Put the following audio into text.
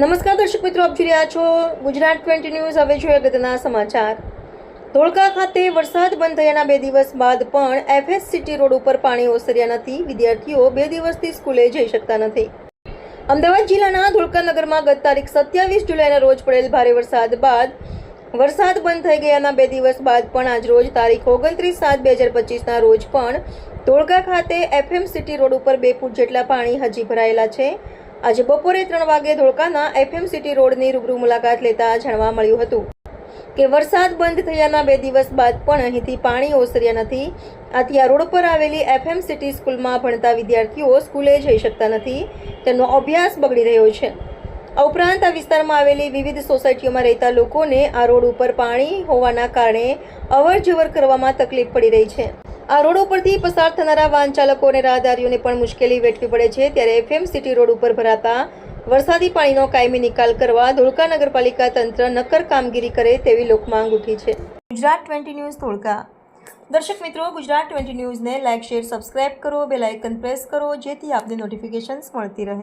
નમસ્કાર દર્શક મિત્રો, આપ જોઈ રહ્યા છો ગુજરાત ટ્વેન્ટી ન્યૂઝ. હવે જોઈએ અગત્યના સમાચાર. ધોળકા ખાતે વરસાદ બંધ થયાના બે દિવસ બાદ પણ એફએસ સિટી રોડ ઉપર પાણી ઓસર્યા નથી. વિદ્યાર્થીઓ બે દિવસથી સ્કૂલે જઈ શકતા નથી. અમદાવાદ જિલ્લાના ધોળકા નગરમાં ગત તારીખ સત્યાવીસ જુલાઈના રોજ પડેલ ભારે વરસાદ બાદ વરસાદ બંધ થઈ ગયાના બે દિવસ બાદ પણ આજ રોજ તારીખ ઓગણત્રીસ સાત બે હજાર પચીસના રોજ પણ ધોળકા ખાતે એફએમ સિટી રોડ ઉપર બે ફૂટ જેટલા પાણી હજી ભરાયેલા છે. આજે બપોરે ત્રણ વાગે ધોળકાના એફએમ સિટી રોડની રૂબરૂ મુલાકાત લેતા જાણવા મળ્યું હતું કે વરસાદ બંધ થયાના બે દિવસ બાદ પણ અહીંથી પાણી ઓસર્યા નથી. આથી આ રોડ પર આવેલી એફએમ સિટી સ્કૂલમાં ભણતા વિદ્યાર્થીઓ સ્કૂલે જઈ શકતા નથી. તેમનો અભ્યાસ બગડી રહ્યો છે. આ ઉપરાંત આ વિસ્તારમાં આવેલી વિવિધ સોસાયટીઓમાં રહેતા લોકોને આ રોડ ઉપર પાણી હોવાના કારણે અવર જવર કરવામાં તકલીફ પડી રહી છે. આ રોડ ઉપરથી પસાર થનારા વાહન ચાલકો અને રાહદારીઓને પણ મુશ્કેલી વેઠવી પડે છે. ત્યારે એફએમ સિટી રોડ ઉપર ભરાતા વરસાદી પાણીનો કાયમી નિકાલ કરવા ધોળકા નગરપાલિકા તંત્ર નક્કર કામગીરી કરે તેવી લોકમાંગ ઉઠી છે. Gujarat twenty news Dholka. દર્શક મિત્રો, ગુજરાત ટ્વેન્ટી ન્યૂઝને લાઇક, શેર, સબસ્ક્રાઇબ કરો. બેલ આઇકન પ્રેસ કરો, જેથી આપને નોટિફિકેશન્સ મળતી રહે.